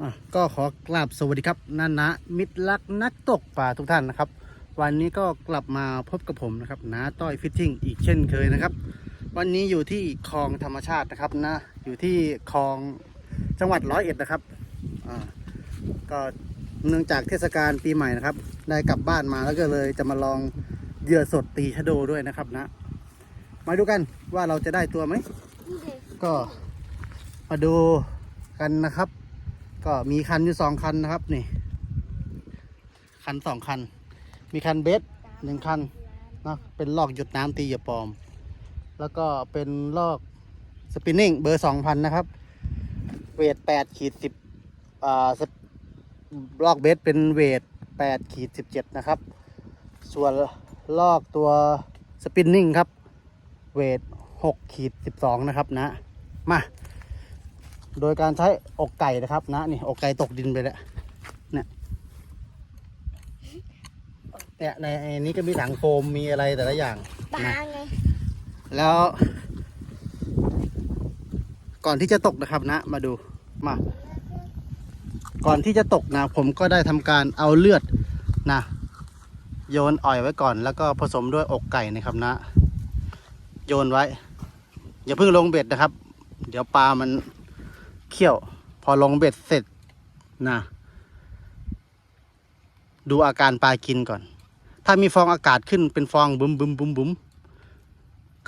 อะก็ขอกราบสวัสดีครับนันนะมิตรรักนักตกปลาทุกท่านนะครับ วันนี้ก็กลับมาพบกับผมนะครับนาต้อยฟิตติ้งอีกเช่นเคยนะครับ วันนี้อยู่ที่คลองธรรมชาตินะครับนะอยู่ที่คลองจังหวัดร้อยเอ็ดนะครับอ่าก็เนื่องจากเทศกาลปีใหม่นะครับ ได้กลับบ้านมาแล้วก็เลยจะมาลองเหยื่อสดตีชะโดด้วยนะครับนะ มาดูกันว่าเราจะได้ตัวไหมก็มาดูกันนะครับ ก็มีคันอยู่สองคันนะครับนี่ คันสองคัน มีคันเบสหนึ่งคันนะเป็นลอกหยุดน้ำตีเหยื่อปลอม แล้วก็เป็นลอกสปินนิ่งเบอร์สองพันนะครับ เวทแปดขีดสิบอ่าลอกเบสเป็นเวทแปดขีดสิบเจ็ดนะครับ ส่วนลอกตัวสปินนิ่งครับ เวทหกขีดสิบสองนะครับนะ มา โดยการใช้อกไก่นะครับนะนี่อกไก่ตกดินไปแล้วเนี่ยเนี่ยในในนี้ก็มีถังโฟมมีอะไรแต่ละอย่างปลานะไงแล้ว ก่อนที่จะตกนะครับนะ มาดูมา ก่อนที่จะตกนะ ผมก็ได้ทำการเอาเลือดนะ โยนอ่อยไว้ก่อน แล้วก็ผสมด้วยอกไก่นะครับนะ โยนไว้ อย่าเพิ่งลงเบ็ดนะครับ เดี๋ยวปลามัน เคี่ยว พอลงเบ็ดเสร็จนะดูอาการปลากินก่อน ถ้ามีฟองอากาศขึ้นเป็นฟองบุ้มบุ้มบุ้มบุ้ม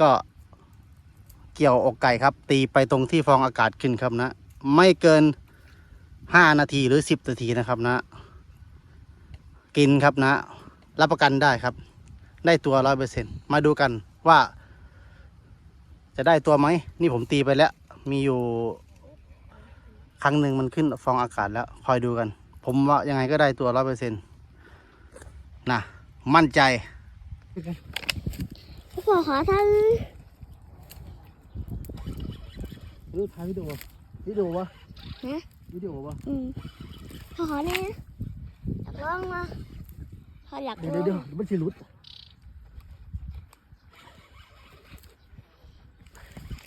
ก็เกี่ยวอกไก่ครับ ตีไปตรงที่ฟองอากาศขึ้นครับนะ ไม่เกินห้านาทีหรือสิบนาทีนะครับนะ กินครับนะ รับประกันได้ครับ ได้ตัวร้อยเปอร์เซ็นมาดูกันว่า จะได้ตัวไหม นี่ผมตีไปแล้ว มีอยู่ ครั้งหนึ่งมันขึ้นฟองอากาศแล้วคอยดูกัน ผมว่ายังไงก็ได้ตัวร้อยเปอร์เซ็นต์นะมั่นใจขอขอท่านรูปถ่ายวิดีโอวิดีโอวะฮะวิดีโอวะอืมขอขอเนี่ยอยากลองมาขออยากลเดี๋ยวองเดี๋ยวเดี๋ยวมันชิรุด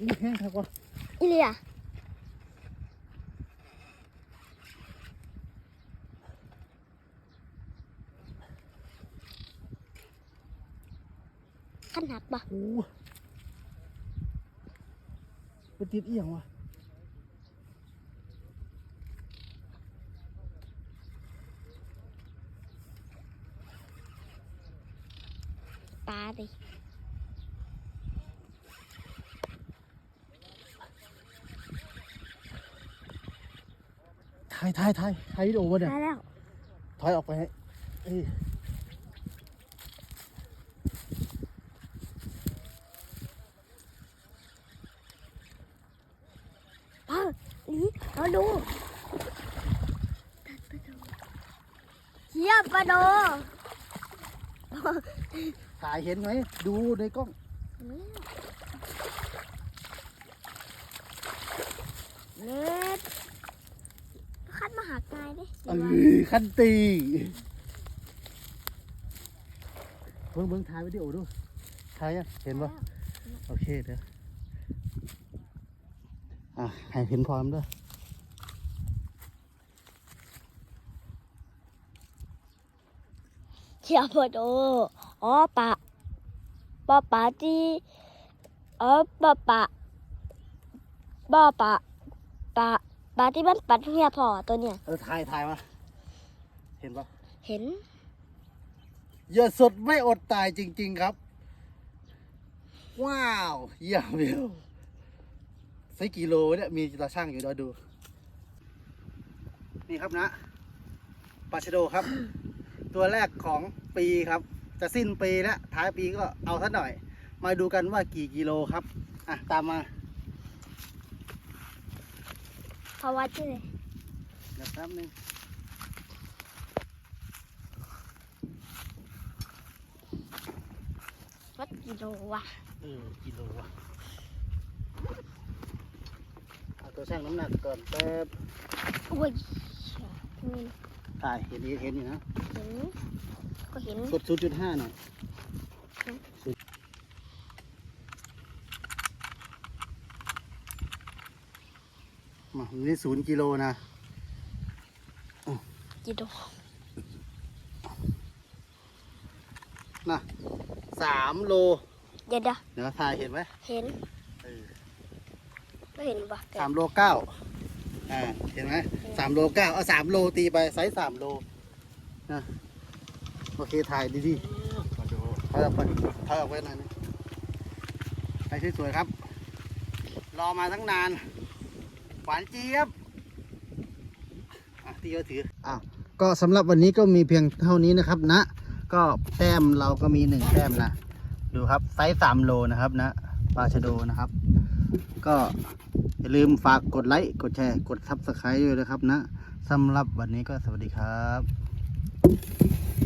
นี่แห้งครับวะอีเลีย ขั้นหักปะโอ้ไปติดเอียงวะปลาดิถ่ายถ่ายถ่ายถ่ายวิดีโอวะเนี่ยมาแล้ว ถอยออกไปให้เอ้ย เออ นี่เราดูเทียบปลาโดถ่ายเห็นไหม ดูในกล้องเน็ตคัดมาหากายดิเอ้ยคันตีเบิ้งเบิ้งถ่ายวิดีโอดูถ่ายยังเห็นปะโอเคเดี๋ยวอะให้เห็นพร้อมด้วย เทียบปลาโดอ๋อปลาปลาปลาที่อ๋อปลาปลาปลาปลาปลาปลาที่มันปัดเฮียพอตัวเนี่ย เออถ่ายถ่ายมา เห็นปะเห็น เหยื่อสดไม่อดตายจริง ๆครับ ว้าวเยี่ยมเยี่ยมใส่กิโลเนี่ยมีตาช่างอยู่เดี๋ยวดู นี่ครับนะปลาชะโดครับ ตัวแรกของปีครับ จะสิ้นปีแล้วท้ายปีก็เอาสักหน่อย มาดูกันว่ากี่กิโลครับ อะ ตามมาพอวัดที่เลยเดี๋ยวแป๊บนึงวัดกิโลวะเออกิโลวะเอาตัวช่างน้ำหนักก่อนแป๊บอุ้ยอื มถ่ายเห็นเห็นอยู่นะเห็นก็เห็นกดศูนย์จุดห้าหน่อยอืมศูนย์มาอยู่ที่ศูนย์กิโลนะกิโลนะสามโลเดี๋ยวเดี๋ยวเดี๋ยวถ่ายเห็นไหมเห็นเออไม่เห็นปะสามโลเก้า อ่าเห็นไหมสามโลเก้าเอาสามโลตีไปไซส์สามโลนะโอเคถ่ายดีๆมาดูถอยออกไปถอยออกไปหน่อยนึงไปสวยๆครับ รอมาตั้งนาน หวานเจี๊ยบอะที่ก็ถืออะก็สำหรับวันนี้ก็มีเพียงเท่านี้นะครับนะ ก็แต้มเราก็มีหนึ่งแต้มนะ ดูครับไซส์สามโลนะครับนะปลาชะโดนะครับ ก็ อย่าลืมฝากกดไลค์ กดแชร์ กดซับสไครต์ด้วยนะครับนะสำหรับวันนี้ก็สวัสดีครับ